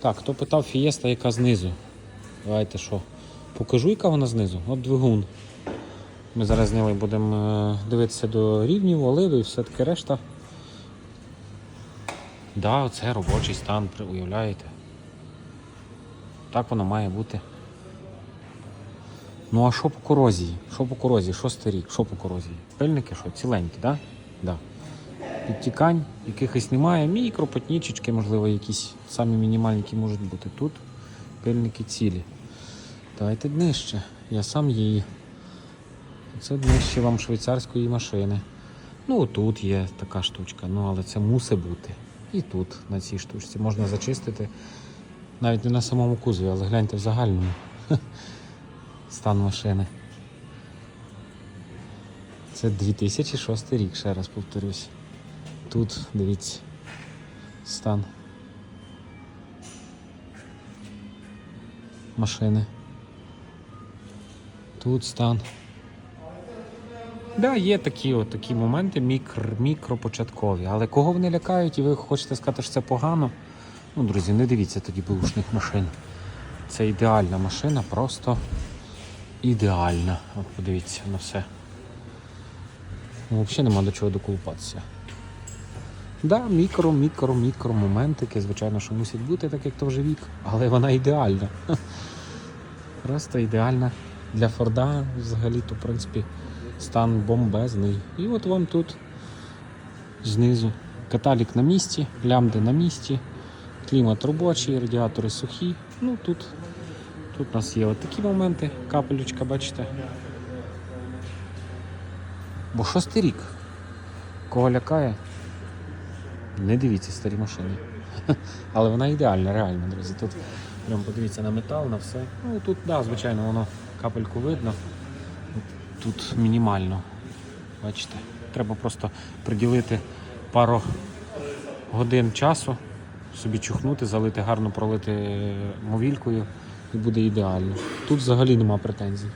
Так, хто питав фієста, яка знизу? Давайте що? Покажу, яка вона знизу. От двигун. Ми зараз зняли будемо е, дивитися до рівнів, оливи і все таке решта. Да, це робочий стан, уявляєте? Так воно має бути. Ну а що по корозії? Що по корозії? Шостий рік, що по корозії? Пильники що, ціленькі, так? Да? Да. Підтікань якихось немає. Мікро, потнічечки, можливо, якісь самі мінімальні, можуть бути. Тут пильники цілі. Давайте днище. Я сам її. Це днище вам швейцарської машини. Ну, тут є така штучка, ну але це мусить бути. І тут, на цій штучці, можна зачистити. Навіть не на самому кузові, але гляньте в загальному стан машини. Це 2006 рік, ще раз повторюсь. Тут, дивіться, стан машини. Тут стан. Да, є такі, от, такі моменти мікр, мікропочаткові. Але кого вони лякають і ви хочете сказати, що це погано? Ну, друзі, не дивіться тоді бушних машин. Це ідеальна машина, просто ідеальна. От подивіться на все. Ну, взагалі нема до чого доколупатися. Да, мікро, мікро, мікро моментики, звичайно, що мусять бути, так як то вже вік, але вона ідеальна. Просто ідеальна. Для Форда взагалі, то в принципі стан бомбезний. І от вам тут знизу каталік на місці, лямди на місці, клімат робочий, радіатори сухі. Ну тут, тут у нас є от такі моменти, капелючка, бачите. Бо шостий рік. Кого лякає? Не дивіться старі машини. Але вона ідеальна, реально, друзі. Тут прям подивіться на метал, на все. Ну тут, да, звичайно, воно капельку видно. Тут мінімально. Бачите, треба просто приділити пару годин часу, собі чухнути, залити, гарно пролити мовількою і буде ідеально. Тут взагалі нема претензій.